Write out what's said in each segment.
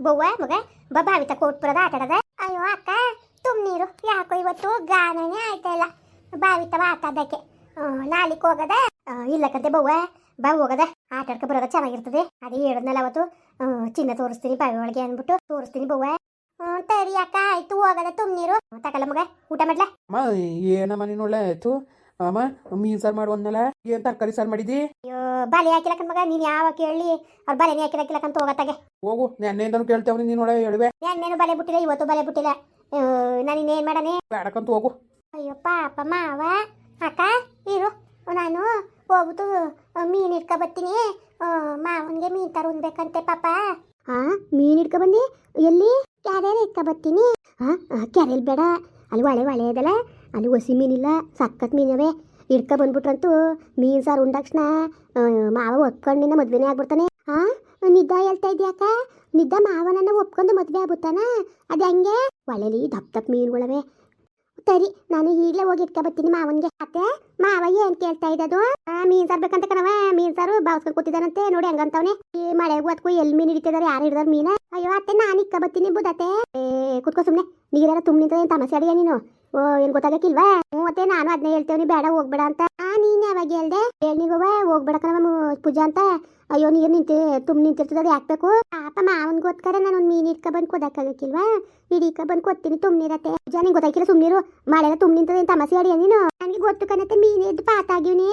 ಬವ್ವ, ಮಗ ಬಾ ಕೋಟ್ ಕೊಟ್ಬರದ ಆಟ ಆಡದ ಅಯ್ಯೋ, ಅಕ್ಕ ತುಮ್ ನೀರು ಯಾಕೋ ಇವತ್ತು ಗಾನನೇ ಆಯ್ತಾ ಇಲ್ಲ ಬಾವಿತವ ಆಡಕ್ಕೆ ನಾಲಿಕ್ ಹೋಗದ? ಇಲ್ಲಕ್ಕಂತೆ ಬವ್ವ, ಬಾ ಹೋಗದ. ಆಟ ಆಡ್ಕೊ ಬರೋದ ಚೆನ್ನಾಗಿರ್ತದೆ. ಅದೇ ಹೇಳಿದ್ನಲ್ಲ ಅವತ್ತು. ಚಿನ್ನ ತೋರಿಸ್ತೀನಿ ಬಾವಿ ಒಳಗೆ ಅಂದ್ಬಿಟ್ಟು ತೋರಿಸ್ತೀನಿ ಬವ್ವ. ತರಿ ಅಕ್ಕ, ಆಯ್ತು, ಹೋಗದ ತುಮ್ ನೀರು ತಕಲ್ಲ ಮಗ, ಊಟ ಮಾಡ್ಲಾ? ಏನಮ್ಮ ನೀನು ಆಯ್ತು? ಅಮ್ಮ ಮೀನ್ ಸಾರು ಮಾಡು ಅಂದ್ನಲ್ಲ? ಏನ್ ತರಕಾರಿ ಸಾರು ಮಾಡಿದಿ? ಅಯ್ಯೋ ಹಾಕಿಲಕ್ಕ ಹಾಕಿಲಕ್ಕನ್ ಮಗ ನೀನ್ ಯಾವ ಕೇಳಿ ಅವ್ರ ಬಾಲೆನೇ ಹಾಕಿಲಕ್ಕಿಲಕ್ಕಂತ ಹೋಗತ್ತಾಗೆ ಹೋಗು ನೆನ್ನೆಯಿಂದನು ಕೇಳ್ತೇವೆ ನೀನ್ ಒಳಗೆ ಹೇಳುವೆ. ನೆನ್ನೆನು ಬಲೆ ಬಿಟ್ಟಿಲ್ಲ ಇವತ್ತು ಬಲೆ ಬಿಟ್ಟಿಲ್ಲ. ನಾನು ಇನ್ನೇನ್ ಮಾಡನೆ ಬೇಡಕ್ಕಂತ ಹೋಗು. ಅಯ್ಯೋ ಪಾಪ ಮಾವ. ಅಕ್ಕ ಇರು. ನಾನು ಹೋಗ್ಬಿಟ್ಟು ಮೀನ್ ಇಟ್ಕೊ ಬರ್ತೀನಿ. ಮಾವನ್ಗೆ ಮೀನ್ ತರ ಉಂದ್ಬೇಕಂತೆ ಪಾಪ. ಹಾ ಮೀನ್ ಇಟ್ಕೊ ಬಂದಿ? ಎಲ್ಲಿ? ಕ್ಯಾರೆಲ್ ಇಟ್ಕೊ ಬರ್ತೀನಿ. ಹಾ ಕ್ಯಾರೆಲ್ ಬೇಡ. ಅಲ್ಲಿ ಒಳೆ ಒಳೆ ಅದಲ್ಲ ಅಲ್ಲಿ ಹೊಸಿ ಮೀನಿಲ್ಲ ಸಕ್ಕತ್ ಮೀನವೆ ಇಡ್ಕ ಬಂದ್ಬಿಟ್ರಂತೂ ಮೀನು ಸಾರು ಉಂಡಕ್ಷಣ ಮಾವ ಒಪ್ಕೊಂಡಿನ ಮದ್ವೆನೇ ಆಗ್ಬಿಡ್ತಾನೆ. ಹಾ ನಿದ್ದ ಹೇಳ್ತಾ ಇದ್ಯಾಕ ನಿದ್ದ ಮಾವನನ್ನ ಒಪ್ಕೊಂಡು ಮದ್ವೆ ಆಗ್ಬಿಡ್ತಾನ? ಅದು ಹಂಗೆ? ಒಳಲಿ ದಪ್ಪ ದಪ್ಪ ಮೀನುಗಳವೆ. ಸರಿ ನಾನು ಈಗಲೇ ಹೋಗಿ ಇಟ್ಕೊ ಬರ್ತೀನಿ ಮಾವನ್ಗೆ. ಅತ್ತೆ ಮಾವ ಏನ್ ಕೇಳ್ತಾ ಇದ್ದದು? ಮೀನ್ ಸಾರ್ ಬೇಕಂತ ಕಣವ ಮೀನ್ ಸಾರು ಬಾವಸ್ಕೊಂಡ್ ಕೂತಿದಾನಂತೆ ನೋಡಿ ಹಂಗಂತವ್ನೆ. ಈ ಮಳೆಗೂ ಅದಕ್ಕೂ ಎಲ್ ಮೀನ್ ಹಿಡಿತಿದಾರೆ? ಯಾರು ಹಿಡ್ದಾರ ಮೀನ? ಅಯ್ಯೋ ಅತ್ತೆ ನಾನು ಇಕ್ಕ ಬರ್ತೀನಿ ಬುದತ್ತೆ ಏ ಕುತ್ಕೋ ಸುಮ್ನೆ. ನೀರೆಲ್ಲ ತುಂಬ ನಿಂತ ಏನು ತಮಸೆ ಅಡಿಯ ನೀನು? ಓ ಏನು ಗೊತ್ತಾಗಕ್ಕಿಲ್ವಾ? ಹ್ಞೂ ಮತ್ತೆ ನಾನು ಅದನ್ನೇ ಹೇಳ್ತೇವ್ನಿ ಬೇಡ ಹೋಗ್ಬೇಡ ಅಂತ. ಆ ನೀನ್ ಯಾವಾಗ ಹೇಳ್ದೆ? ಹೇಳ್ನಿಲ್ವ ಹೋಗ್ಬೇಡ ಕಣವ ಪೂಜಾ ಅಂತ. ಅಯ್ಯೋ ನೀರು ನಿಂತಿ ತುಂಬ ನಿಂತಿರ್ತದೆ ಅದು ಹಾಕ್ಬೇಕು ಪಾಪ ಮಾವನ್ಗೋಸ್ಕರ ನಾನು ಒಂದು ಮೀನು ಇಟ್ಕೊ ಬಂದು ಕೊದಕ್ಕಾಗಕ್ಕಿಲ್ವಾ ಹಿಡಿಕ ಬಂದು ತುಂಬ ನೀರತ್ತೆ ಪೂಜಾ ನಿಂಗೆ ಗೊತ್ತಾಗಿಲ್ಲ ಸುಮ್ನಿರು ಮಳೆಲ್ಲ ತುಂಬ ನಿಂತದೆ ಏನು ತಮಸೆ ಅಡಿಯ ನೀನು? ನನಗೆ ಗೊತ್ತು ಕಣತ್ತೆ ಮೀನು ಎದ್ದು ಪಾತ ಆಗಿವ್ನಿ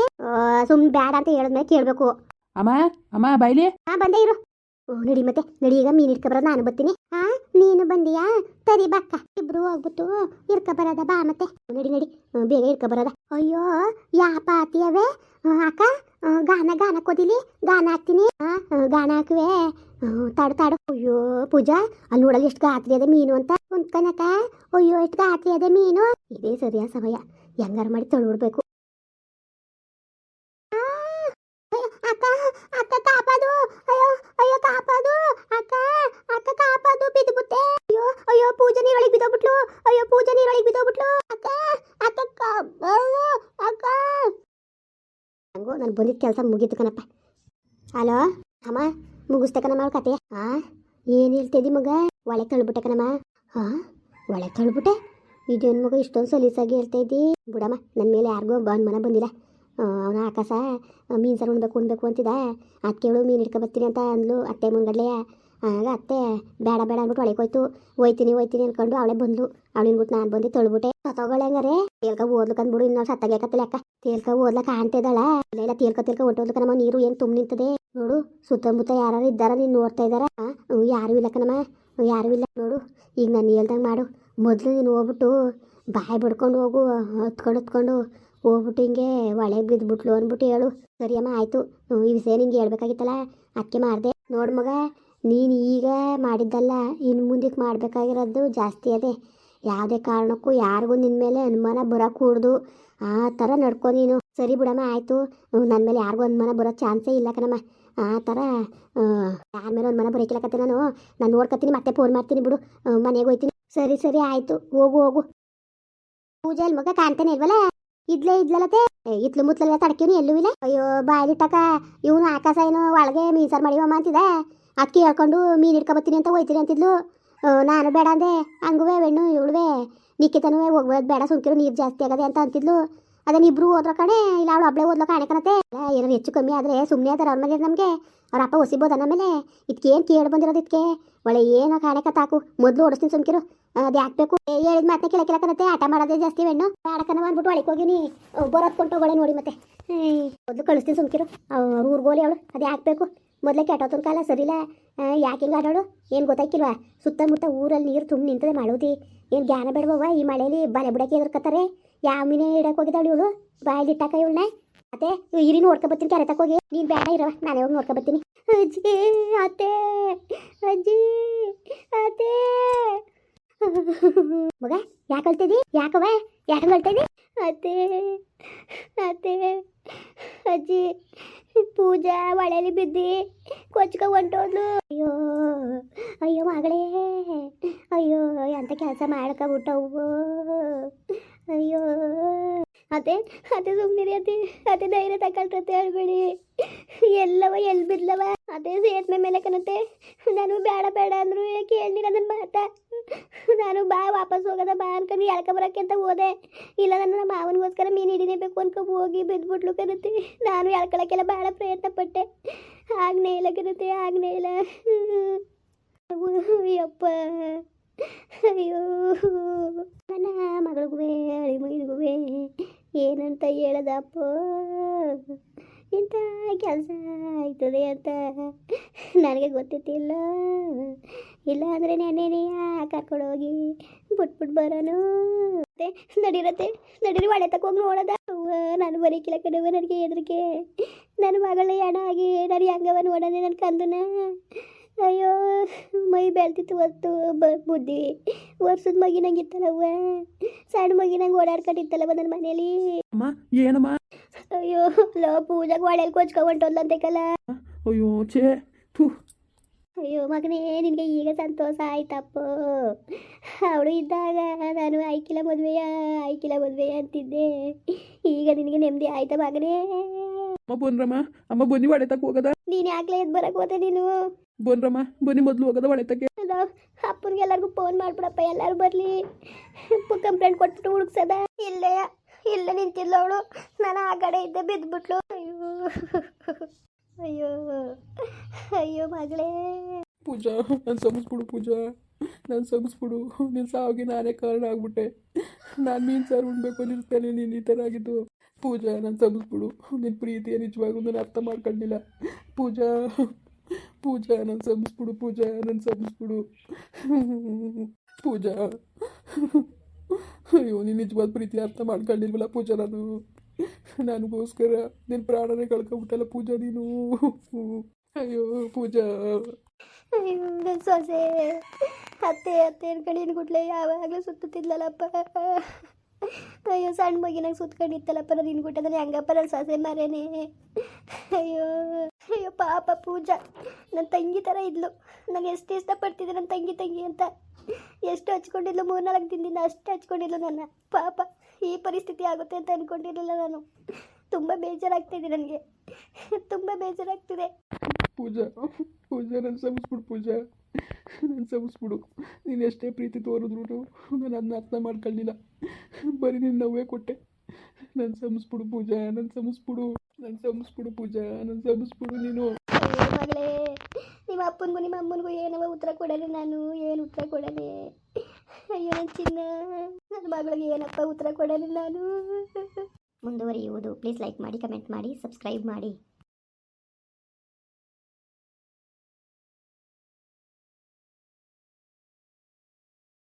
ಸುಮ್ ಬೇಡ ಅಂತ ಹೇಳಿದ್ಮೇಲೆ ಕೇಳಬೇಕು. ಅಮ್ಮ ಅಮ್ಮ ಬೈಲಿ? ಹಾ ಬಂದೆ ಇರು. ಓ, ನಡಿ ಮತ್ತೆ, ನಡಿ ಈಗ ಮೀನು ಇಟ್ಕೊ ಬರೋದು, ನಾನು ಬರ್ತೀನಿ. ಹಾ ನೀನು ಬಂದಿಯಾ? ತರಿ ಬಕ್ಕ. ಇಬ್ರು ಹೋಗ್ಬಿಟ್ಟು ಇರ್ಕ ಬರೋದ, ಬಾ ಮತ್ತೆ. ನಡಿ ನಡಿ. ಬೇಗ ಬರದ ಬರೋದ. ಅಯ್ಯೋ ಯಾ ಪಾತಿಯವೆ ಅಕ್ಕ ಗಾನ ಗಾನ ಕೊದಿಲಿ? ಗಾನ ಹಾಕ್ತೀನಿ. ಗಾನ ಹಾಕುವೆ. ತಾಡು ತಾಡು. ಅಯ್ಯೋ, ಪೂಜಾ, ಅಲ್ಲಿ ನೋಡಲ್ಲಿ ಎಷ್ಟು ಗಾತ್ರಿ ಅದೇ ಮೀನು ಅಂತ. ಕುಂತ್ಕನಕ ಅಯ್ಯೋ, ಎಷ್ಟು ಗಾತ್ರಿ ಅದೇ ಮೀನು. ಇದೇ ಸರಿಯಾ ಸಮಯ. ಹೆಂಗಾರು ಮಾಡಿ ತೊಳ್ಬಿಡ್ಬೇಕು. ಅಕ್ಕ ಅಕ್ಕ ಅಯ್ಯೋ ಕಾಪಾದು ಅಕ್ಕ ಅಕ್ಕ ಕಾಪಾದು ಬಿದ್ದುಬಿಟ್ಟೆ. ಅಯ್ಯೋ ಅಯ್ಯೋ, ಪೂಜೆ ನೀರೊಳಗೆ ಬಿದ್ದೋಗ್ಬಿಟ್ಲು. ಅಯ್ಯೋ, ಪೂಜೆ ನೀರೊಳಗೆ ಬಿದ್ದೋಗ್ಬಿಟ್ಲು. ಅಕ್ಕ ಅಕ್ಕ ಕಾಪಾಡು ಅಕ್ಕ. ಹಂಗೋ, ನಾನು ಬಂದಿದ್ದ ಕೆಲಸ ಮುಗೀತು ಕಣಪ್ಪ. ಹಲೋ, ಅಮ್ಮ ಮುಗಿಸ್ತೆ ಕಣಮ್ಮ ಕತೆ. ಆ, ಏನ್ ಹೇಳ್ತಿದ್ದಿ ಮಗ? ಒಳೆ ತಳ್ಬಿಟ್ಟೆ ಕಣಮ್ಮ. ಹಾ ಒಳೆ ತಳ್ಬಿಟ್ಟೆ? ಇದೇನು ಮಗ, ಇಷ್ಟೊಂದು ಸಲೀಸಾಗಿ ಹೇಳ್ತಾ ಇದ್ದಿ? ಬಿಡಮ್ಮ ನನ್ನ ಮೇಲೆ ಯಾರಿಗೂ ಬಂದ್ ಮನ ಬಂದಿಲ್ಲ. ಅವನ ಆಕಾಶ ಮೀನು ಸಾರು ಉಣ್ಬೇಕು ಉಣ್ಬೇಕು ಅಂತಿದ್ದ. ಅದಕ್ಕೆ ಹೇಳು ಮೀನು ಹಿಡ್ಕೊ ಬರ್ತೀನಿ ಅಂತ ಅಂದ್ಲು ಅತ್ತೆ ಮುಂಗಡ್ಲೆಯ ಆಗ ಅತ್ತೆ ಬೇಡ ಬೇಡ ಅಂದ್ಬಿಟ್ಟು ಒಳಗೆ ಹೋಯ್ತು ಹೋಯ್ತೀನಿ ಹೋಯ್ತೀನಿ ಅನ್ಕೊಂಡು ಅವಳೆ ಬಂದ್ಲು. ಅವಳಿನ್ಬಿಟ್ಟು ನಾನು ಬಂದು ತೊಳ್ಬಿಟ್ಟೆ ತಗೊಳ್ಳೆ ಹಂಗಾರೆ. ತೇಲ್ಕ ಓದ್ಲಕ್ ಅಂದ್ಬಿಡು ಇನ್ನೊಂದು ಸತ್ತಾಗಕತ್ತಲ್ಲ ಅಕ್ಕ. ತೇಲ್ಕ ಓದ್ಲಕ್ ಕಾಣ್ತಿದ್ದಾಳ ಇಲ್ಲ ತೇಲ್ಕ ತೇಲ್ಕ ಹೊಂಟೋದ್ಲಕ್ಕ ನಮ್ಮ ನೀರು ಏನು ತುಂಬ ನಿಂತದೆ. ನೋಡು ಸುತ್ತಮುತ್ತ ಯಾರು ಇದ್ದಾರ ನೀನು ನೋಡ್ತಾ ಇದ್ದಾರ? ಯಾರು ಇಲ್ಲಕ್ಕ ಹ್ಞೂ, ಯಾರೂ ಇಲ್ಲ. ನೋಡು ಈಗ ನಾನು ಹೇಳ್ದಂಗೆ ಮಾಡು. ಮೊದಲು ನೀನು ಹೋಗ್ಬಿಟ್ಟು ಬಾಯಿ ಬಿಡ್ಕೊಂಡು ಹೋಗು ಹತ್ಕೊಂಡು ಹತ್ಕೊಂಡು. ಹೋಗ್ಬಿಟ್ಟು ಹಿಂಗೆ ಒಳಗೆ ಬಿದ್ದುಬಿಟ್ಲು ಅಂದ್ಬಿಟ್ಟು ಹೇಳು. ಸರಿಯಮ್ಮ, ಆಯಿತು. ಈ ವಿಷಯ ನಿಂಗೆ ಹೇಳ್ಬೇಕಾಗಿತ್ತಲ್ಲ? ಅದಕ್ಕೆ ಮಾಡಿದೆ. ನೋಡು ಮಗ, ನೀನು ಈಗ ಮಾಡಿದ್ದಲ್ಲ ಇನ್ನು ಮುಂದಕ್ಕೆ ಮಾಡಬೇಕಾಗಿರೋದು ಜಾಸ್ತಿ ಅದೇ. ಯಾವುದೇ ಕಾರಣಕ್ಕೂ ಯಾರಿಗೂ ನಿನ್ನ ಮೇಲೆ ಅನುಮಾನ ಬರೋಕೂಡ್ದು ಆ ಥರ ನಡ್ಕೊ ನೀನು. ಸರಿ ಬಿಡಮ್ಮ, ಆಯಿತು. ನನ್ನ ಮೇಲೆ ಯಾರಿಗೂ ಅನುಮಾನ ಬರೋ ಚಾನ್ಸೇ ಇಲ್ಲ ಕಣಮ್ಮ. ಆ ಥರ ಯಾರ ಮೇಲೆ ಅನುಮಾನ ಬರೋಕಿಲ್ಲಕತ್ತೆ ನಾನು. ನಾನು ನೋಡ್ಕೊತೀನಿ ಮತ್ತೆ ಫೋನ್ ಮಾಡ್ತೀನಿ ಬಿಡು. ಮನೆಗೆ ಹೋಗ್ತೀನಿ ಸರಿ ಸರಿ, ಆಯಿತು. ಹೋಗು ಹೋಗು. ಪೂಜೆಯಲ್ಲಿ ಮಗ ಕಾಣ್ತಾನೆ ಇಲ್ವಲ್ಲ? ಇದ್ಲೇ ಇದ್ಲಲತೆ. ಇತ್ಲು ಮುತ್ಲೆಲ್ಲ ತಡಕಿವ್ನಿ ಎಲ್ಲೂ ಇಲ್ಲ ಅಯ್ಯೋ ಬಾಯಿಲಿಟ್ಟಕ ಇವನು ಆಕಾಶ ಏನು ಒಳಗೆ ಮೀಸರ್ ಸಾರು ಮಾಡಿವಮ್ಮ ಅಂತಿದೆ ಅದಕ್ಕೆ ಹೇಳ್ಕೊಂಡು ಮೀನ್ ಹಿಡ್ಕೊ ಬರ್ತೀನಿ ಅಂತ ಹೋಯ್ತೀನಿ ಅಂತಿದ್ಲು. ನಾನು ಬೇಡ ಅಂದೆ. ಹಂಗುವೆ ಹೆಣ್ಣು ಇವಳುವೆ. ನಿಕ್ಕಿತನುವೆ ಹೋಗ್ಬೋದು ಬೇಡ ಸುಂಕಿರು ನೀರು ಜಾಸ್ತಿ ಆಗದೆ ಅಂತ ಅಂತಿದ್ಲು. ಅದನ್ನ ಇಬ್ರು ಹೋದ್ರ ಕಣೆ, ಇಲ್ಲ ಅವಳು ಒಬ್ಳೆ ಓದ್ಲೋ ಕಾಣೆ ಕಣತೆ. ಏನಾರು ಹೆಚ್ಚು ಕಮ್ಮಿ ಆದ್ರೆ ಸುಮ್ಮನೆ ಅದಾರ ಅವ್ರ ಮನೆ ನಮಗೆ. ಅವ್ರ ಅಪ್ಪ ಹೊಸಿಬೋದ ಮೇಲೆ ಇದಕ್ಕೆ ಏನು ಕೇಳಿ ಬಂದಿರೋದು ಒಳ್ಳೆ ಏನೋ ಕಾಣೆ ಕತ್ತಾಕು ಮೊದಲು ಓಡಿಸ್ತೀನಿ ಸುಮ್ಕಿರು. ಅದು ಹಾಕ್ಬೇಕು ಹೇಳಿದ ಮತ್ತೆ ಕೆಲ ಕೆಲ ಕಣತೆ ಆಟ ಮಾಡೋದೇ ಜಾಸ್ತಿ ಹೆಣ್ಣು. ಆಡಕನ ಅಂದ್ಬಿಟ್ಟು ಒಳಗೆ ಹೋಗಿನಿ ಬರೋದ್ ಕೊಂಟೋಗಳೆ ನೋಡಿ ಮತ್ತೆ. ಮೊದಲು ಕಳಿಸ್ತೀನಿ ಸುಮ್ಕಿರು. ಅವ್ರ ಊರ್ಗೋಲಿ ಅವಳು. ಅದೇ ಹಾಕ್ಬೇಕು ಮೊದಲೇ ಕೆಟ್ಟೋತನ ಕಾಲ, ಸರಿಲ್ಲ. ಯಾಕೆ ಹಿಂಗೆ ಆಡೋಳು ಏನು ಗೊತ್ತಾಯ್ಕಿಲ್ವಾ? ಸುತ್ತಮುತ್ತ ಊರಲ್ಲಿ ನೀರು ತುಂಬ ನಿಂತದೆ ಮಾಡೋದಿ ಏನು ಜ್ಞಾನ ಬೇಡವವ ಈ ಮಳೆಯಲ್ಲಿ ಬಲೆ ಬಿಡಕ್ಕೆ ಎದುರ್ಕತ್ತಾರೆ ಯಾವ ಮೀನೇ ಇಡಕ್ಕೆ ಹೋಗಿದ್ದಾಳು ಇವಳು? ಬಾಯಲ್ಲಿ ಇಟ್ಟಾಕ ಇವಳನ್ನ ಅತ್ತೆ ಇರಿ ನೋಡ್ಕೊ ಬರ್ತೀನಿ, ಕೆರೆ ಹೋಗಿ. ನೀನು ಬೇಡ ಇರವ ನಾನೇ ಹೋಗಿ ನೋಡ್ಕೊ ಬರ್ತೀನಿ. ಅಜ್ಜಿ, ಅತ್ತೆ ಅಜ್ಜಿ, ಅತ್ತೆ. ಮಗ ಯಾಕೆ ಅಳ್ತಿದ್ದಿ? ಯಾಕವ ಯಾಕೆ ಅಳ್ತಿದ್ದಿ? ಅತ್ತೆ ಅತ್ತೆ ಅಜ್ಜಿ ಪೂಜಾ ಒಳೆಲಿ ಬಿದ್ದಿ ಕೊಚ್ಕ ಹೊಂಟೋದ್ಲು. ಅಯ್ಯೋ ಅಯ್ಯೋ ಮಗಳೇ ಅಯ್ಯೋ ಎಂತ ಕೆಲಸ ಮಾಡ್ಕೊಬಿಟ್ಟವು ಅಯ್ಯೋ ಅದೇ ಅದೇ ಸುಮ್ಮನೆ ಅದೇ ಅದೇ ಧೈರ್ಯ ತಗೊಳ್ತತೆ ಹೇಳ್ಬೇಡಿ. ಎಲ್ಲವ ಎಲ್ಲಿ ಬಿದ್ಲವ ಅದೇ ಸೇತ್ಮೆ ಮೇಲೆ ಕಣತೆ ನಾನು ಬೇಡ ಬೇಡ ಅಂದ್ರು ಕೇಳಿಲ್ಲ ನನ್ನ ಮಾತ? ನಾನು ಬಾ ವಾಪಸ್ ಹೋಗೋದ ಬಾ ಅನ್ಕೊಂಡು ಎಳ್ಕ ಬರೋಕ್ಕೆ ಅಂತ ಹೋದೆ. ಇಲ್ಲ ನನ್ನ ಮಾವನಿಗೋಸ್ಕರ ಮೀನು ಹಿಡಿನೇಬೇಕು ಅನ್ಕೊಂಡು ಹೋಗಿ ಬಿದ್ಬಿಟ್ಲು ಕರುತ್ತೆ ನಾನು ಎಳ್ಕೊಳಕ್ಕೆಲ್ಲ ಭಾಳ ಪ್ರಯತ್ನ ಪಟ್ಟೆ ಆಗ್ನೇ ಇಲ್ಲ ಕರುತ್ತೆ ಆಗ್ನೇ ಇಲ್ಲ. ಅಯ್ಯಪ್ಪ. ಅಯ್ಯೋ. ನನ್ನ ಮಗಳಿಗೂ ಅಳಿ ಮಗನಿಗೂ ಏನಂತ ಹೇಳದಪ್ಪ. ಇಂಥ ಕೆಲಸ ಆಯ್ತದೆ ಅಂತ ನನಗೆ ಗೊತ್ತಿತ್ತಿಲ್ಲ. ಇಲ್ಲ ಅಂದರೆ ಹೋಗಿ? ಕರ್ಕೊಂಡೋಗಿ ಬಿಟ್ಬಿಟ್ಟು ಬರೋನು? ಮತ್ತೆ ನಡಿರತ್ತೆ ನಡೀರಿ ಒಳ್ಳೆ ತಕೋಗಿ ನೋಡೋದ. ಅವ್ವ ನಾನು ಬರೀಕಿಲ್ಲ ಕಣವ ನನಗೆ ಹೆದರಿಕೆ. ನನ್ನ ಮಗಳೇ ಹೆಣ ಆಗಿ ನಾನು ಹೆಂಗವ ನೋಡೋಣ ನನ್ನ ಕಂದನ. ಅಯ್ಯೋ ಮೈ ಬೆಳ್ತಿತ್ತು ಹೊತ್ತು ಬ ಬುದ್ಧಿ. ವರ್ಷದ ಮಗಿನಂಗಿತ್ತಲ್ಲವ್ವ ಸಣ್ಣ ಮಗಿನಂಗೆ ಓಡಾಡ್ಕೊಂಡಿತ್ತಲ್ಲವ ನನ್ನ ಮನೇಲಿ. ಅಮ್ಮ ಏನಮ್ಮ? ಅಯ್ಯೋ ಲೋ ಪೂಜೆ ಒಳ್ಳೆಲ್ ಕೊಚ್ಕೊಂಡ್ಬಿಟ್ಟೋದ್ಲಂತೆ ಕಲ. ಅಯ್ಯೋ ಛೇ ಥೂ. ಅಯ್ಯೋ ಮಗನೇ ನಿನಗೆ ಈಗ ಸಂತೋಷ ಆಯ್ತಪ್ಪ ಅವಳು ಇದ್ದಾಗ ನಾನು ಆಯ್ಕಿಲ್ಲ ಮದುವೆಯ ಆಯ್ಕಿಲ್ಲ ಮದುವೆಯ ಅಂತಿದ್ದೆ ಈಗ ನಿನಗೆ ನೆಮ್ಮದಿ ಆಯ್ತಾ ಮಗನೇ ಅಮ್ಮ ಬನ್ರಮ್ಮ ಅಮ್ಮ ಬನ್ನಿ ಒಡೆ ತಕ್ಕ ಹೋಗದ ನೀನು ಯಾಕ್ಲೇ ಎದ್ದು ಬರಕ್ಕೆ ಹೋದೆ ನೀನು ಬನ್ರಮ್ಮ ಬನ್ನಿ ಮೊದಲು ಹೋಗದ ಒಡೆ ತಕ್ಕೆ ಅದು ಅಪ್ಪನಿಗೆ ಎಲ್ಲರಿಗೂ ಫೋನ್ ಮಾಡ್ಬಿಡಪ್ಪ ಎಲ್ಲರೂ ಬರಲಿ ಕಂಪ್ಲೇಂಟ್ ಕೊಟ್ಬಿಟ್ಟು ಹುಡುಕ್ಸದ ಇಲ್ಲೇ ಇಲ್ಲೇ ನಿಂತಿಲ್ಲ ಅವಳು ನಾನು ಆ ಕಡೆ ಇದ್ದೆ ಬಿದ್ದುಬಿಟ್ಲು ಅಯ್ಯೋ ಅಯ್ಯೋ ಅಯ್ಯೋ ಮಗಳೇ. ಪೂಜಾ, ನಾನು ಸಮಿಸ್ಬಿಡು ಪೂಜಾ. ನಾನು ಸಮಿಸ್ಬಿಡು. ನೀನು ಸಾವಿಗೆ ನಾನೇ ಕಾರಣ ಆಗ್ಬಿಟ್ಟೆ. ನಾನು ಮೀನು ಸಾರು ಉಣ್ಬೇಕು ಅಂದಿರ್ತಾನೆ ನೀನು ಈ ಥರ ಆಗಿದ್ದು. ಪೂಜಾ, ನಾನು ಸಮಿಸ್ಬಿಡು. ನಿನ್ನ ಪ್ರೀತಿಯ ನಿಜವಾಗೂ ನಾನು ಅರ್ಥ ಮಾಡ್ಕೊಂಡಿಲ್ಲ ಪೂಜಾ ಪೂಜಾ, ನಾನು ಸಮಿಸ್ಬಿಡು, ಪೂಜಾ, ನಾನು ಸಮಿಸ್ಬಿಡು. ಪೂಜಾ. ಅಯ್ಯೋ, ನೀನು ನಿಜವಾದ ಪ್ರೀತಿ ಅರ್ಥ ಮಾಡ್ಕೊಂಡಿಲ್ವಲ್ಲ ಪೂಜಾ, ನಾನು. ನನಗೋಸ್ಕರ ನಿನ್ನ ಪ್ರಾಣನೇ ಕಳ್ಕೊಂಡ್ಬಿಟ್ಟಲ್ಲ ಪೂಜಾ ನೀನು. ಅಯ್ಯೋ, ಪೂಜಾ. ಸೊಸೆ. ಅತ್ತೆ ಅತ್ತೆ ಕಣ್ಣಿನ ಗುಡ್ಲೆ ಯಾವಾಗಲೂ ಸುತ್ತುತ್ತಿದ್ಲಲ್ಲಪ್ಪ. ಅಯ್ಯೋ, ಸಣ್ಣ ಮಗಿನಾಗ ಸುತ್ಕೊಂಡಿತ್ತಲ್ಲಪ್ಪ ನಿನ್ನ ಗುಟ್ಟದಲ್ಲಿ ಹೆಂಗಪ್ಪ ನನ್ನ ಸೊಸೆ ಮರೇನೆ? ಅಯ್ಯೋ ಅಯ್ಯೋ, ಪಾಪ ಪೂಜಾ. ನನ್ನ ತಂಗಿ ಥರ ಇದ್ಲು. ನಾನು ಎಷ್ಟು ಇಷ್ಟಪಡ್ತಿದ್ದೆ ನನ್ನ ತಂಗಿ ತಂಗಿ ಅಂತ. ಎಷ್ಟು ಹಚ್ಕೊಂಡಿದ್ಲು? ಮೂರ್ನಾಲ್ಕು ದಿನದಿಂದ ಅಷ್ಟು ಹಚ್ಕೊಂಡಿದ್ಲು ನನ್ನ ಪಾಪ. ಈ ಪರಿಸ್ಥಿತಿ ಆಗುತ್ತೆ ಅಂತ ಅಂದ್ಕೊಂಡಿರಲಿಲ್ಲ ನಾನು. ತುಂಬ ಬೇಜಾರಾಗ್ತಿದೆ ನನಗೆ. ತುಂಬ ಬೇಜಾರಾಗ್ತಿದೆ. ಪೂಜಾ ಪೂಜಾ ನನ್ನ ಸಮಿಸ್ಬಿಡು ಪೂಜಾ. ನನ್ನ ಸಮಿಸ್ಬಿಡು ನೀನು ಎಷ್ಟೇ ಪ್ರೀತಿ ತೋರಿದ್ರು ನಾನು ಅದನ್ನ ಅರ್ಥ ಮಾಡ್ಕೊಳ್ಳಿಲ್ಲ ಬರೀ ನಿನ್ನ ನೋವೇ ಕೊಟ್ಟೆ. ನನ್ನ ಸಮಿಸ್ಬಿಡು ಪೂಜಾ ನನ್ನ ಸಮಿಸ್ಬಿಡು ನನ್ನ ಸಮಿಸ್ಬಿಡು ಪೂಜಾ ನನ್ನ ಸಮಿಸ್ಬಿಡು ನೀನು. ಮಗಳೇ ನಿಮ್ಮ ಅಪ್ಪನಿಗೂ ನಿಮ್ಮ ಅಮ್ಮನಿಗೂ ಏನವ ಉತ್ತರ ಕೊಡಲಿ ನಾನು. ಏನು ಉತ್ತರ ಕೊಡಲಿ ಅಯ್ಯೋ ನನ್ನ ಚಿನ್ನ. ನನ್ನ ಮಗಳಿಗೆ ಏನಪ್ಪ ಉತ್ತರ ಕೊಡಲಿ ನಾನು? ಮುಂದುವರಿಯುವುದು. ಪ್ಲೀಸ್ ಲೈಕ್ ಮಾಡಿ ಕಮೆಂಟ್ ಮಾಡಿ ಸಬ್ಸ್ಕ್ರೈಬ್ ಮಾಡಿ.